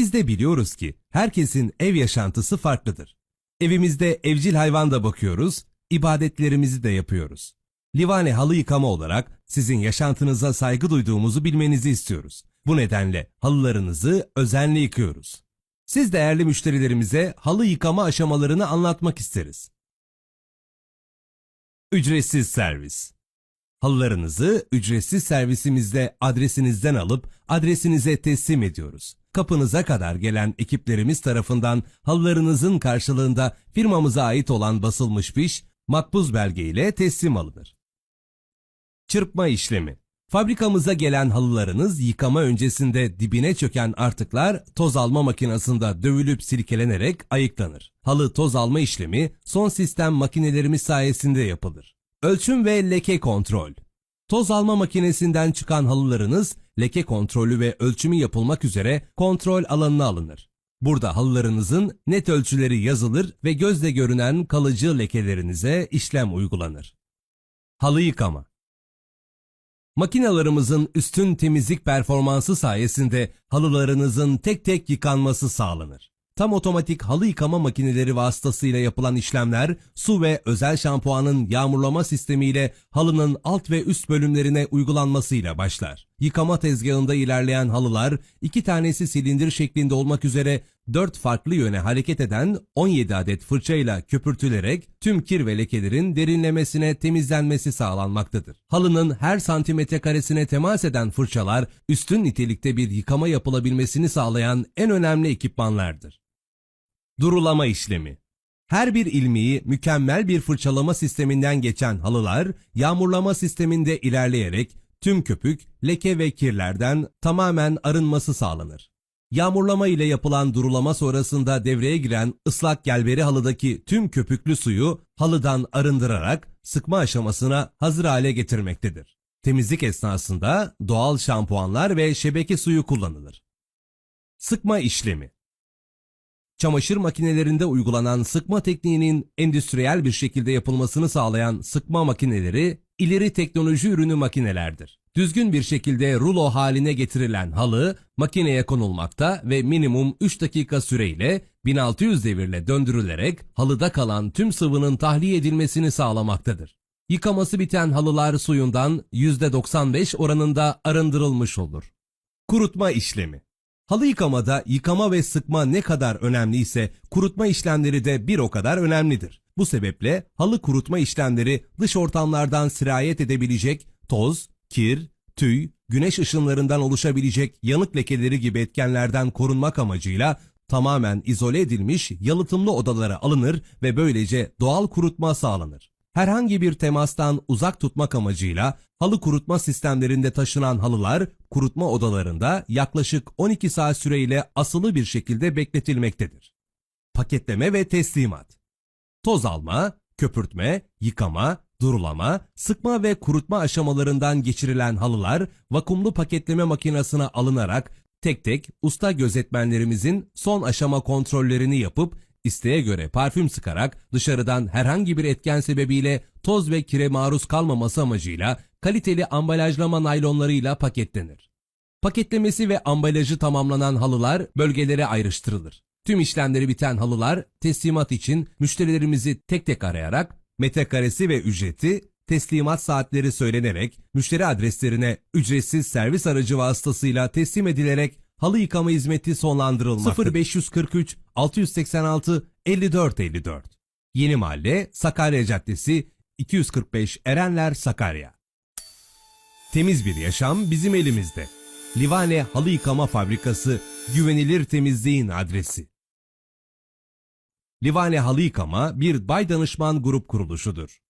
Biz de biliyoruz ki herkesin ev yaşantısı farklıdır. Evimizde evcil hayvan da bakıyoruz, ibadetlerimizi de yapıyoruz. Livane halı yıkama olarak sizin yaşantınıza saygı duyduğumuzu bilmenizi istiyoruz. Bu nedenle halılarınızı özenle yıkıyoruz. Siz değerli müşterilerimize halı yıkama aşamalarını anlatmak isteriz. Ücretsiz servis. Halılarınızı ücretsiz servisimizde adresinizden alıp adresinize teslim ediyoruz. Kapınıza kadar gelen ekiplerimiz tarafından halılarınızın karşılığında firmamıza ait olan basılmış fiş, makbuz belge ile teslim alınır. Çırpma işlemi. Fabrikamıza gelen halılarınız yıkama öncesinde dibine çöken artıklar toz alma makinesinde dövülüp silkelenerek ayıklanır. Halı toz alma işlemi son sistem makinelerimiz sayesinde yapılır. Ölçüm ve leke kontrol. Toz alma makinesinden çıkan halılarınız leke kontrolü ve ölçümü yapılmak üzere kontrol alanına alınır. Burada halılarınızın net ölçüleri yazılır ve gözle görünen kalıcı lekelerinize işlem uygulanır. Halı yıkama. Makinalarımızın üstün temizlik performansı sayesinde halılarınızın tek tek yıkanması sağlanır. Tam otomatik halı yıkama makineleri vasıtasıyla yapılan işlemler su ve özel şampuanın yağmurlama sistemiyle halının alt ve üst bölümlerine uygulanmasıyla başlar. Yıkama tezgahında ilerleyen halılar iki tanesi silindir şeklinde olmak üzere 4 farklı yöne hareket eden 17 adet fırçayla köpürtülerek tüm kir ve lekelerin derinlemesine temizlenmesi sağlanmaktadır. Halının her santimetre karesine temas eden fırçalar üstün nitelikte bir yıkama yapılabilmesini sağlayan en önemli ekipmanlardır. Durulama işlemi her bir ilmeği mükemmel bir fırçalama sisteminden geçen halılar, yağmurlama sisteminde ilerleyerek tüm köpük, leke ve kirlerden tamamen arınması sağlanır. Yağmurlama ile yapılan durulama sonrasında devreye giren ıslak gelberi halıdaki tüm köpüklü suyu halıdan arındırarak sıkma aşamasına hazır hale getirmektedir. Temizlik esnasında doğal şampuanlar ve şebeke suyu kullanılır. Sıkma işlemi Çamaşır makinelerinde uygulanan sıkma tekniğinin endüstriyel bir şekilde yapılmasını sağlayan sıkma makineleri ileri teknoloji ürünü makinelerdir. Düzgün bir şekilde rulo haline getirilen halı makineye konulmakta ve minimum 3 dakika süreyle 1600 devirle döndürülerek halıda kalan tüm sıvının tahliye edilmesini sağlamaktadır. Yıkaması biten halılar suyundan %95 oranında arındırılmış olur. Kurutma işlemi Halı yıkamada yıkama ve sıkma ne kadar önemliyse kurutma işlemleri de bir o kadar önemlidir. Bu sebeple halı kurutma işlemleri dış ortamlardan sirayet edebilecek toz, kir, tüy, güneş ışınlarından oluşabilecek yanık lekeleri gibi etkenlerden korunmak amacıyla tamamen izole edilmiş yalıtımlı odalara alınır ve böylece doğal kurutma sağlanır. Herhangi bir temastan uzak tutmak amacıyla halı kurutma sistemlerinde taşınan halılar kurutma odalarında yaklaşık 12 saat süreyle asılı bir şekilde bekletilmektedir. Paketleme ve teslimat Toz alma, köpürtme, yıkama, durulama, sıkma ve kurutma aşamalarından geçirilen halılar vakumlu paketleme makinesine alınarak tek tek usta gözetmenlerimizin son aşama kontrollerini yapıp isteğe göre parfüm sıkarak dışarıdan herhangi bir etken sebebiyle toz ve kire maruz kalmaması amacıyla kaliteli ambalajlama naylonlarıyla paketlenir. Paketlemesi ve ambalajı tamamlanan halılar bölgelere ayrıştırılır. Tüm işlemleri biten halılar teslimat için müşterilerimizi tek tek arayarak metrekaresi ve ücreti teslimat saatleri söylenerek müşteri adreslerine ücretsiz servis aracı vasıtasıyla teslim edilerek halı yıkama hizmeti sonlandırılmaktadır. 0543 686 54 54 Yeni Mahalle Sakarya Caddesi 245 Erenler Sakarya Temiz bir yaşam bizim elimizde. Livane Halı Yıkama Fabrikası güvenilir temizliğin adresi. Livane Halı Yıkama bir bay danışman grup kuruluşudur.